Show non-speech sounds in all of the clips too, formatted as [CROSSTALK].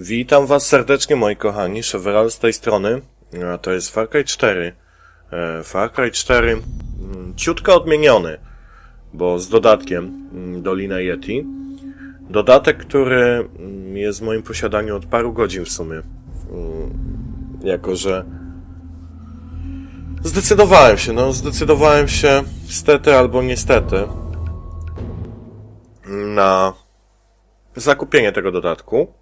Witam was serdecznie moi kochani, Cheveral z tej strony, a to jest Far Cry 4. E, Far Cry 4 mm, ciutko odmieniony, bo z dodatkiem mm, Dolina Yeti. Dodatek, który mm, jest w moim posiadaniu od paru godzin w sumie. Jako, że zdecydowałem się, no zdecydowałem się stety albo niestety na zakupienie tego dodatku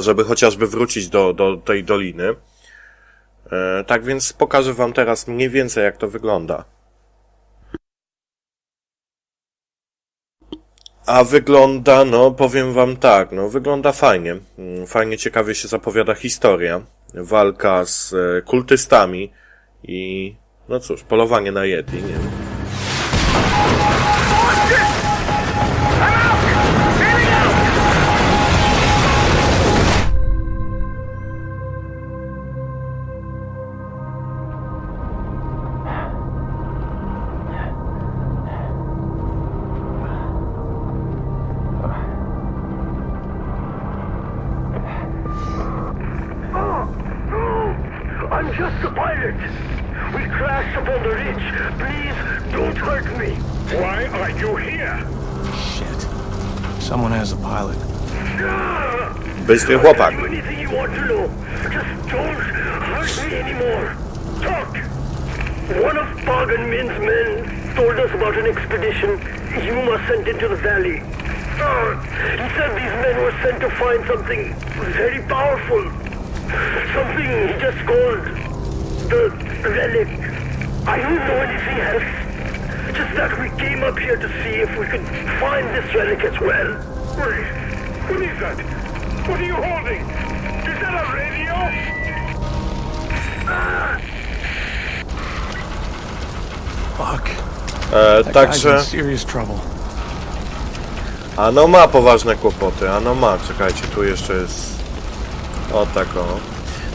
żeby chociażby wrócić do, do tej doliny. E, tak więc pokażę wam teraz mniej więcej jak to wygląda. A wygląda, no powiem wam tak, no wygląda fajnie. Mm, Fajnie, ciekawie się zapowiada historia. Walka z e, kultystami i no cóż, polowanie na Yeti, nie wiem. Anymore. Talk. One of Pagan Min's men told us about an expedition Yuma sent into the valley. Uh, he said these men were sent to find something very powerful. Something he just called the relic. I don't know anything else. Just that we came up here to see if we could find this relic as well. Wait, what is that? What are you holding? Is that a radio? Fuck. E, That guy's także... in serious trouble. Ano ma poważne kłopoty, ano ma. Czekajcie, tu jeszcze jest... O tak o.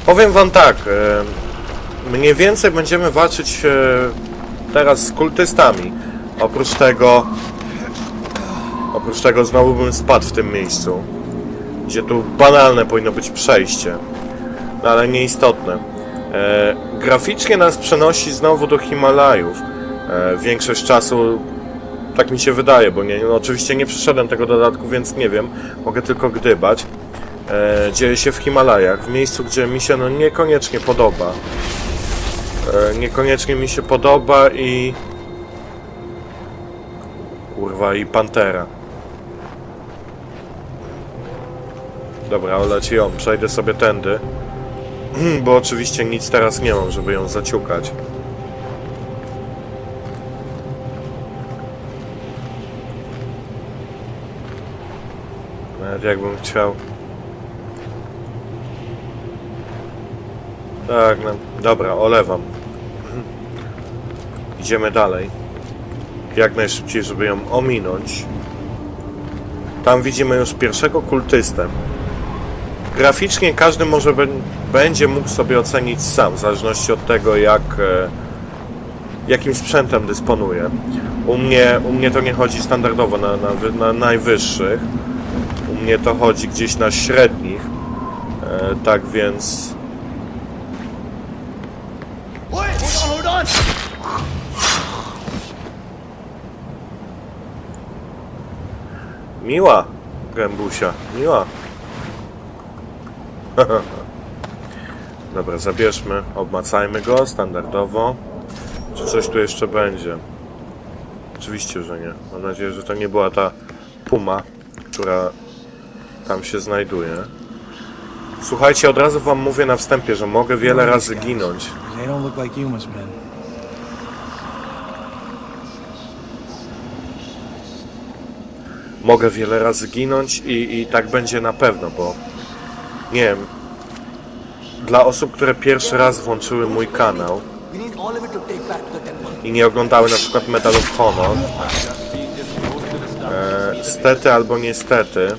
Powiem wam tak, e, mniej więcej będziemy walczyć e, teraz z kultystami. Oprócz tego... Oprócz tego znowu bym spadł w tym miejscu. Gdzie tu banalne powinno być przejście. No ale nieistotne. E, graficznie nas przenosi znowu do Himalajów. E, większość czasu tak mi się wydaje, bo nie, no oczywiście nie przeszedłem tego dodatku, więc nie wiem. Mogę tylko gdybać. E, dzieje się w Himalajach, w miejscu, gdzie mi się no niekoniecznie podoba. E, niekoniecznie mi się podoba i... Kurwa, i Pantera. Dobra, oleci ją, przejdę sobie tędy. [CLEARS THROAT] Bo oczywiście nic teraz nie mam, żeby ją zaciukać. Nawet jakbym chciał. Tak, no. Dobra, olewam. [CLEARS THROAT] Idziemy dalej. Jak najszybciej, żeby ją ominąć. Tam widzimy już pierwszego kultystę. Graficznie każdy może będzie mógł sobie ocenić sam, w zależności od tego, jak, e, jakim sprzętem dysponuje. U mnie, u mnie to nie chodzi standardowo na, na, na najwyższych. U mnie to chodzi gdzieś na średnich. E, tak więc. Miła, gębusia, miła. [LAUGHS] Dobra, zabierzmy, obmacajmy go standardowo. Czy coś tu jeszcze będzie? Oczywiście, że nie. Mam nadzieję, że to nie była ta puma, która tam się znajduje. Słuchajcie, od razu wam mówię na wstępie, że mogę wiele razy ginąć. They don't look like Yuma's men. mogę wiele razy ginąć i, i tak będzie na pewno, bo nie wiem. Dla osób, które pierwszy raz włączyły mój kanał i nie oglądały na przykład Medal of Honor, e, stety albo niestety,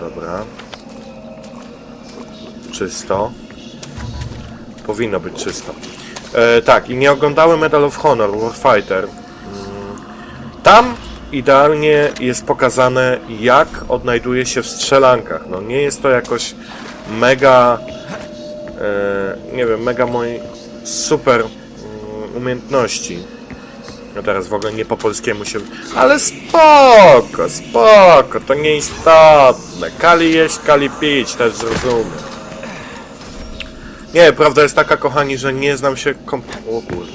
Dobra. Czysto. Powinno być czysto. E, tak, i nie oglądały Medal of Honor, Warfighter. Mm, Tam idealnie jest pokazane, jak odnajduje się w strzelankach. No nie jest to jakoś mega, e, nie wiem, mega mojej super mm, umiejętności. No teraz w ogóle nie po polskiemu się... Ale spoko, spoko, to nieistotne. Kali jeść, kali pić, też zrozumiem. Nie, prawda jest taka, kochani, że nie znam się kom... O kurde.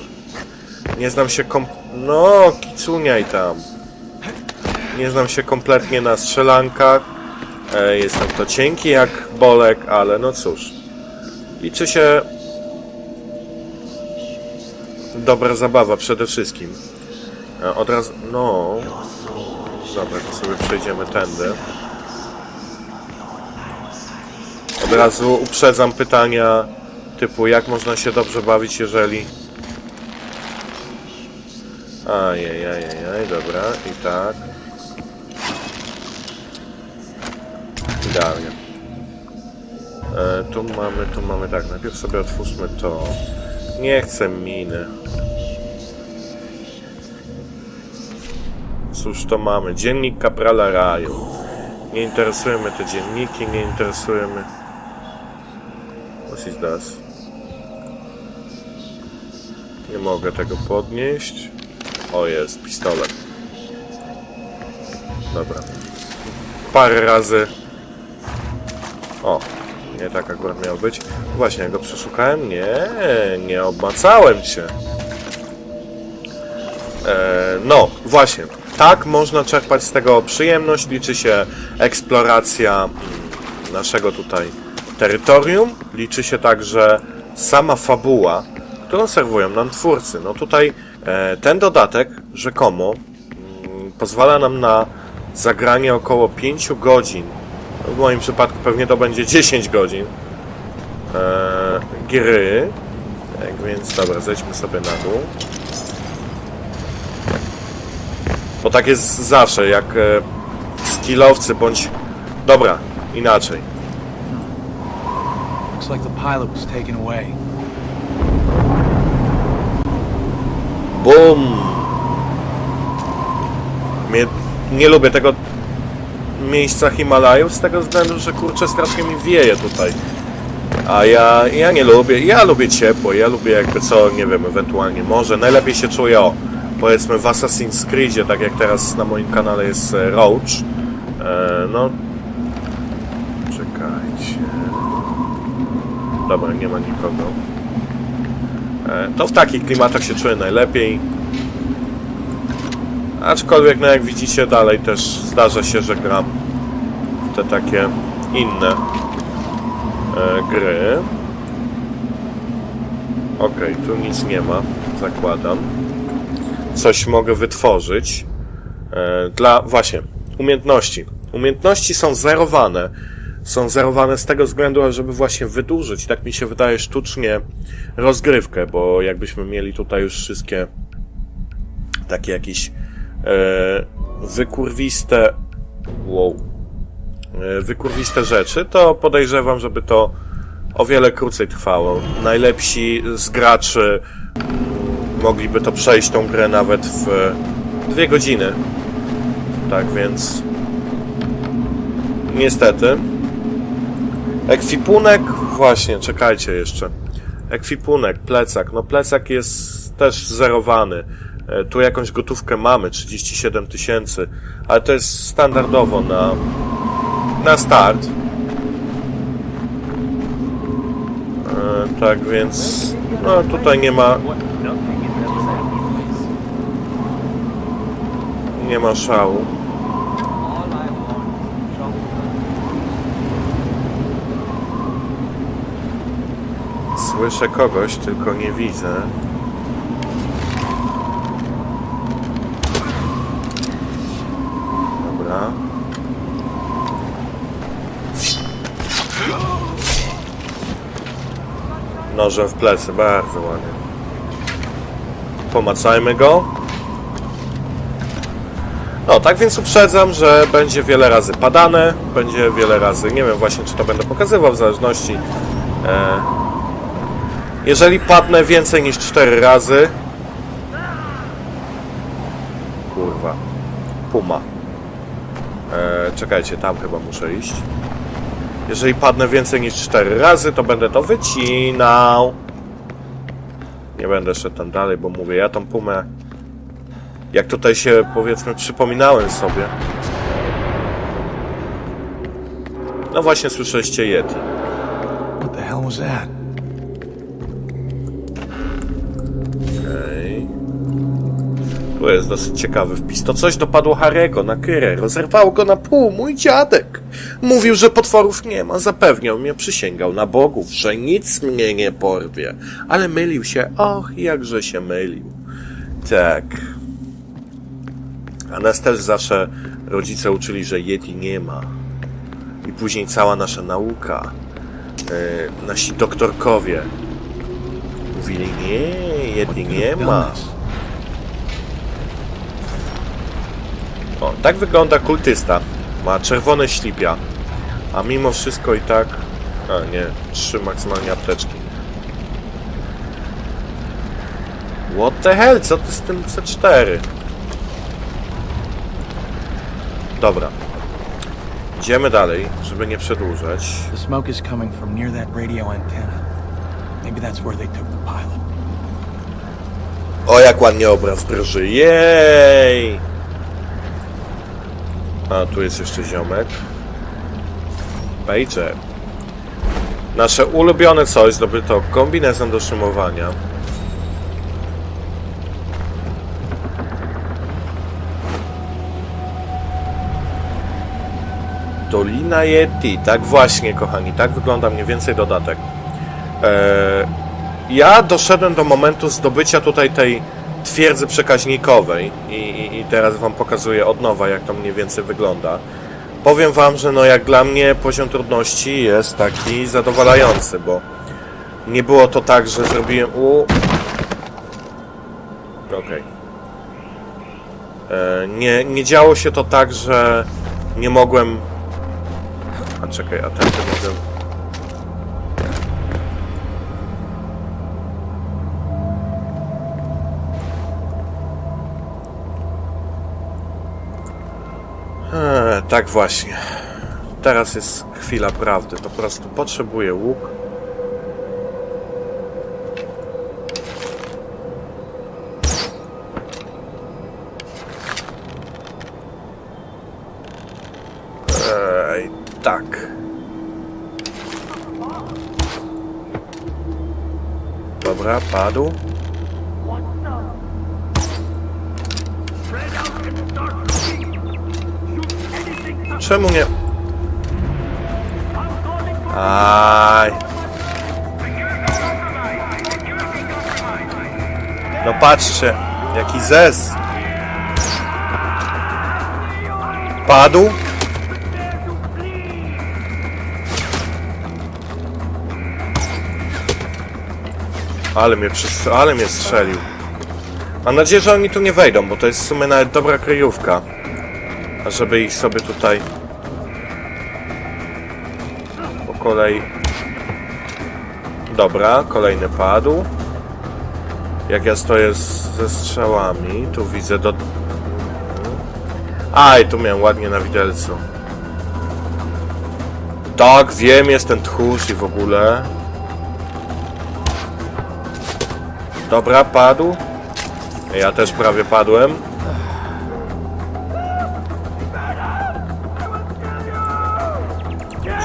Nie znam się kom... No, kicuniaj tam. Nie znam się kompletnie na strzelankach. E, jestem to cienki jak bolek, ale no cóż. Liczy się... Dobra zabawa przede wszystkim. E, od razu... No... Dobra, to sobie przejdziemy tędy. Od razu uprzedzam pytania typu jak można się dobrze bawić, jeżeli... Ajajajajaj, dobra, i tak. Idealnie. E, tu mamy, tu mamy tak, najpierw sobie otwórzmy to. Nie chcę miny. Cóż to mamy? Dziennik Kaprala Raju. Nie interesują mnie te dzienniki, nie interesują mnie... What is this? Nie mogę tego podnieść. O, jest pistolet. Dobra. Parę razy. O, nie tak akurat miał być. Właśnie, ja go przeszukałem? Nie, nie obmacałem cię. E, no, właśnie. Tak można czerpać z tego przyjemność. Liczy się eksploracja mm, naszego tutaj terytorium. Liczy się także sama fabuła, którą serwują nam twórcy. No tutaj e, ten dodatek rzekomo mm, pozwala nam na zagranie około 5 godzin. W moim przypadku pewnie to będzie 10 godzin e, gry. Tak więc dobra, zejdźmy sobie na dół. Bo tak jest zawsze, jak e, skillowcy bądź... Dobra, inaczej. Looks like the pilot was taken away. BUM! Mnie, nie lubię tego miejsca Himalajów z tego względu, że kurczę strasznie mi wieje tutaj. A ja, ja nie lubię, ja lubię ciepło, ja lubię jakby co, nie wiem, ewentualnie morze. Najlepiej się czuję, o, powiedzmy w Assassin's Creedzie, tak jak teraz na moim kanale jest e, Roach. E, no, czekajcie. Dobra, nie ma nikogo. E, To w takich klimatach się czuję najlepiej. Aczkolwiek, no jak widzicie, dalej też zdarza się, że gram w te takie inne e, gry. Okej, tu nic nie ma, zakładam. Coś mogę wytworzyć. E, dla, właśnie, umiejętności. Umiejętności są zerowane. Są zerowane z tego względu, żeby właśnie wydłużyć, tak mi się wydaje, sztucznie rozgrywkę, bo jakbyśmy mieli tutaj już wszystkie takie jakieś e, wykurwiste wow, e, wykurwiste rzeczy, to podejrzewam, żeby to o wiele krócej trwało. Najlepsi z graczy mogliby to przejść tą grę nawet w dwie godziny. Tak więc niestety ekwipunek właśnie, czekajcie jeszcze. Ekwipunek, plecak. No plecak jest też zerowany. E, Tu jakąś gotówkę mamy, 37 tysięcy, ale to jest standardowo na, na start. E, tak więc, no tutaj nie ma, nie ma szału. Słyszę kogoś, tylko nie widzę. Dobra. Nożem w plecy, bardzo ładnie. Pomacajmy go. No, tak więc uprzedzam, że będzie wiele razy padane, będzie wiele razy, nie wiem właśnie czy to będę pokazywał w zależności. E, Jeżeli padnę więcej niż 4 razy... Kurwa. Puma. E, czekajcie, tam chyba muszę iść. Jeżeli padnę więcej niż 4 razy, to będę to wycinał. Nie będę szedł tam dalej, bo mówię, ja tą pumę... Jak tutaj się, powiedzmy, przypominałem sobie. No właśnie, słyszeliście Yeti. What the hell was that? Okej. Tu jest dosyć ciekawy wpis. To coś dopadło Harego na Kyrę. Rozerwało go na pół. Mój dziadek. Mówił, że potworów nie ma. Zapewniał mnie, przysięgał na bogów, że nic mnie nie porwie. Ale mylił się. Och, jakże się mylił. Tak. A nas też zawsze rodzice uczyli, że Yeti nie ma. I później cała nasza nauka. Yy, nasi doktorkowie Mówili, nie, Yeti nie ma. O, tak wygląda kultysta. Ma czerwone ślipia. A mimo wszystko i tak... A nie, trzy maksymalnie apteczki. What the hell? Co ty z tym C4? Dobra. Idziemy dalej, żeby nie przedłużać. The smoke is coming from near that radio antenna. Maybe that's where they took the pilot. O, jak ładnie obraz drży. Jej! A, tu jest jeszcze ziomek. Pager. Nasze ulubione coś zdobyto kombinezon do szymowania. Dolina Yeti. Tak właśnie, kochani. Tak wygląda mniej więcej dodatek. Eee, ja doszedłem do momentu zdobycia tutaj tej twierdzy przekaźnikowej i, i, i teraz wam pokazuję od nowa, jak to mniej więcej wygląda. Powiem wam, że no jak dla mnie poziom trudności jest taki zadowalający, bo nie było to tak, że zrobiłem... U... Okej. E, Nie, nie działo się to tak, że nie mogłem... A czekaj, a ten mogę... tak właśnie. Teraz jest chwila prawdy. Po prostu potrzebuję łuk. Tak. Dobra, padł. Czemu nie? Aj. No patrzcie, jaki zez. Padł. Ale mnie, przys- ale mnie strzelił. Mam nadzieję, że oni tu nie wejdą, bo to jest w sumie nawet dobra kryjówka. A żeby ich sobie tutaj po kolei... Dobra, kolejny padł. Jak ja stoję z, ze strzałami, tu widzę do... Aj, tu miałem ładnie na widelcu. Tak, wiem, jest ten tchórz i w ogóle. Dobra, padł. Ja też prawie padłem.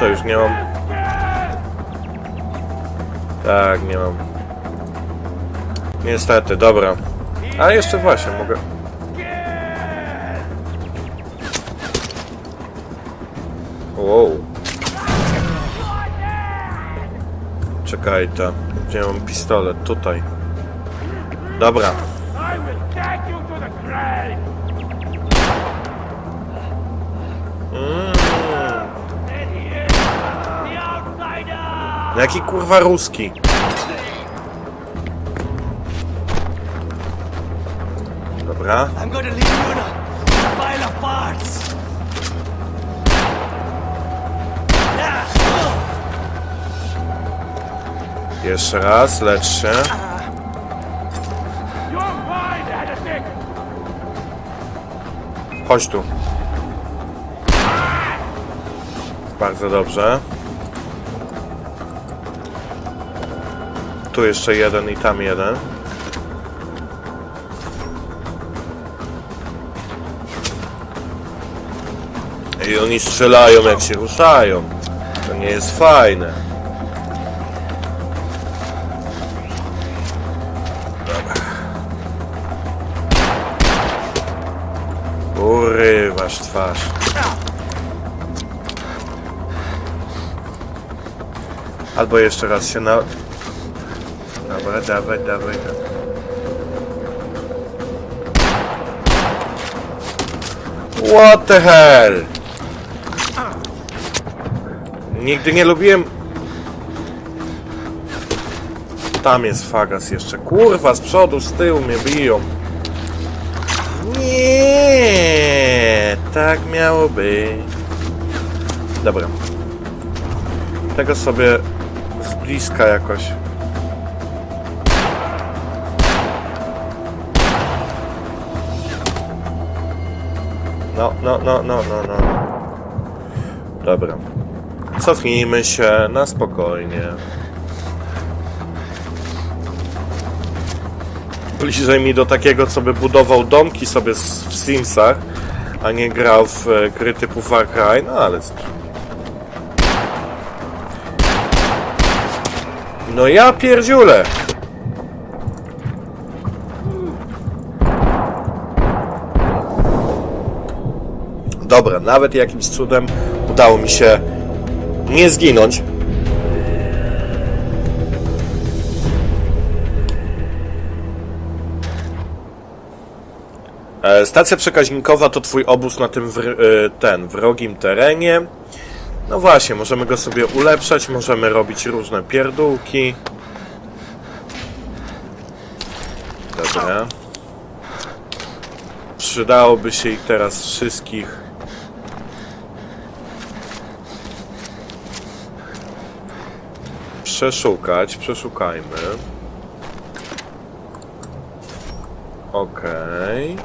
Co, już nie mam? Tak, nie mam. Niestety, dobra. A jeszcze właśnie, mogę... Wow. Czekaj, ta. Gdzie mam pistolet? Tutaj. Dobra. Jaki kurwa ruski? Dobra. I'm going to leave you in a pile of parts. Jeszcze raz, lecz się. Chodź tu. Bardzo dobrze. Tu jeszcze jeden i tam jeden. I oni strzelają jak się ruszają. To nie jest fajne. Dobra. Urywasz twarz. Albo jeszcze raz się na... Dobra, dawaj, dawaj, dawaj. What the hell? Nigdy nie lubiłem... Tam jest fagas jeszcze. Kurwa, z przodu, z tyłu mnie biją. Nie, tak miało być. Dobra. Tego sobie z bliska jakoś. No, no, no, no, no, no. Dobra. Cofnijmy się na spokojnie. Bliżej mi do takiego, co by budował domki sobie w Simsach, a nie grał w e, gry typu Far Cry, no ale. No ja pierdziule! Dobra, nawet jakimś cudem udało mi się nie zginąć. E, Stacja przekaźnikowa to twój obóz na tym e, ten wrogim terenie. No właśnie, możemy go sobie ulepszać, możemy robić różne pierdółki. Dobra. Przydałoby się ich teraz wszystkich. Przeszukać, przeszukajmy. Okej.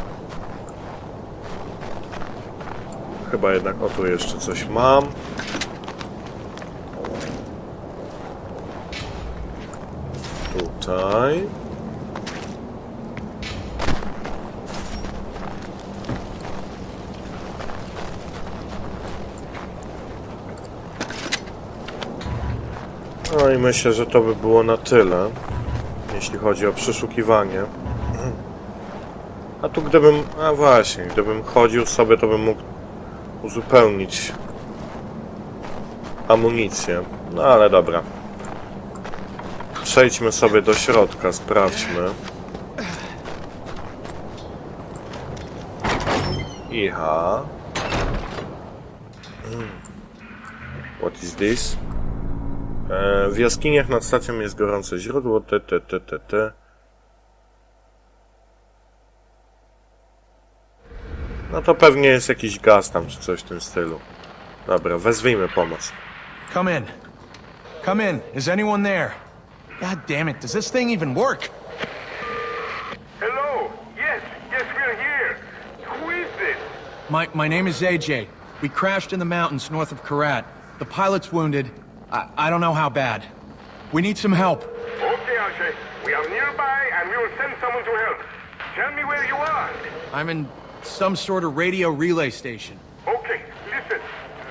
Chyba jednak o tu jeszcze coś mam. Tutaj. No i myślę, że to by było na tyle, jeśli chodzi o przeszukiwanie. A tu gdybym, a właśnie, gdybym chodził sobie, to bym mógł uzupełnić amunicję. No ale dobra. Przejdźmy sobie do środka, sprawdźmy. Iha. Hmm. What is this? E, w jaskiniach nad stacją jest gorące źródło, te, te, te, te, te. No to pewnie jest jakiś gaz tam, czy coś w tym stylu. Dobra, wezwijmy pomoc. Come in. Come in. Is anyone there? God damn it, does this thing even work? Hello? Yes, yes, we're here. Who is this? My, my name is AJ. We crashed in the mountains north of Karat. The pilot's wounded. I, I don't know how bad. We need some help. Okay, Ashay. We are nearby and we will send someone to help. Tell me where you are. I'm in some sort of radio relay station. Okay, listen.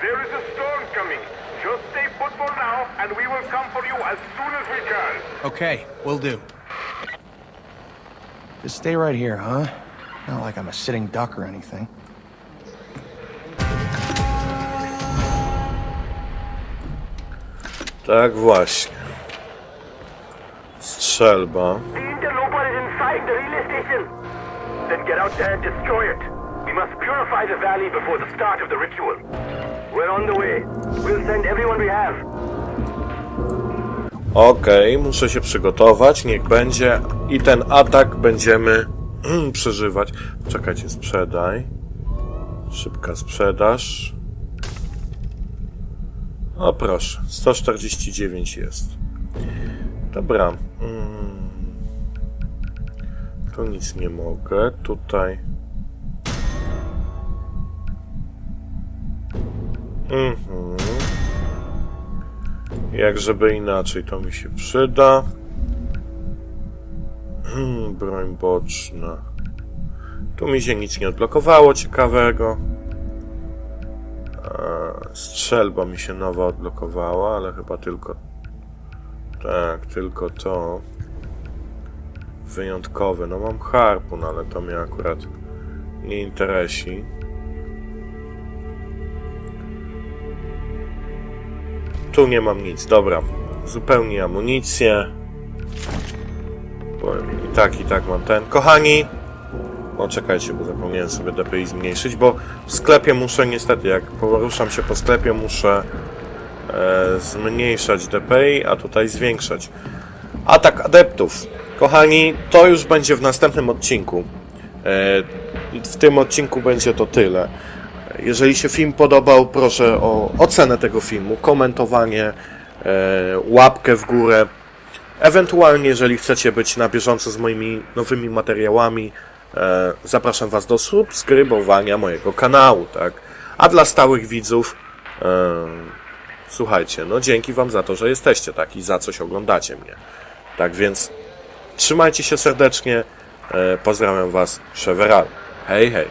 There is a storm coming. Just stay put for now and we will come for you as soon as we can. Okay, we'll do. Just stay right here, huh? Not like I'm a sitting duck or anything. Tak właśnie. Strzelba. The interloper is inside the relay station. Then get out there and destroy it. We must purify the valley before the start of the ritual. We're on the way. We'll send everyone we have. Okej, muszę się przygotować, niech będzie. I ten atak będziemy [CLEARS THROAT] przeżywać. Czekajcie, sprzedaj. Szybka sprzedaż. O proszę, 149 jest. Dobra. Mm. Tu nic nie mogę. Tutaj. Mhm. Jak żeby inaczej, to mi się przyda. Hmm, broń boczna. Tu mi się nic nie odblokowało ciekawego. E, Strzelba mi się nowa odblokowała, ale chyba tylko. Tak, tylko to. Wyjątkowy. No mam harpun, ale to mnie akurat nie interesi. Tu nie mam nic, dobra. Zupełnie amunicję. Bo i tak, i tak mam ten. Kochani! O, czekajcie, bo zapomniałem sobie DPI zmniejszyć, bo w sklepie muszę niestety, jak poruszam się po sklepie, muszę e, zmniejszać DPI, a tutaj zwiększać. Atak adeptów. Kochani, to już będzie w następnym odcinku. E, w tym odcinku będzie to tyle. Jeżeli się film podobał, proszę o ocenę tego filmu, komentowanie, e, łapkę w górę. Ewentualnie, jeżeli chcecie być na bieżąco z moimi nowymi materiałami, zapraszam Was do subskrybowania mojego kanału, tak? A dla stałych widzów, e, słuchajcie, no dzięki Wam za to, że jesteście, tak? I za coś oglądacie mnie. Tak więc trzymajcie się serdecznie, e, pozdrawiam Was, Szeweral. Hej, hej.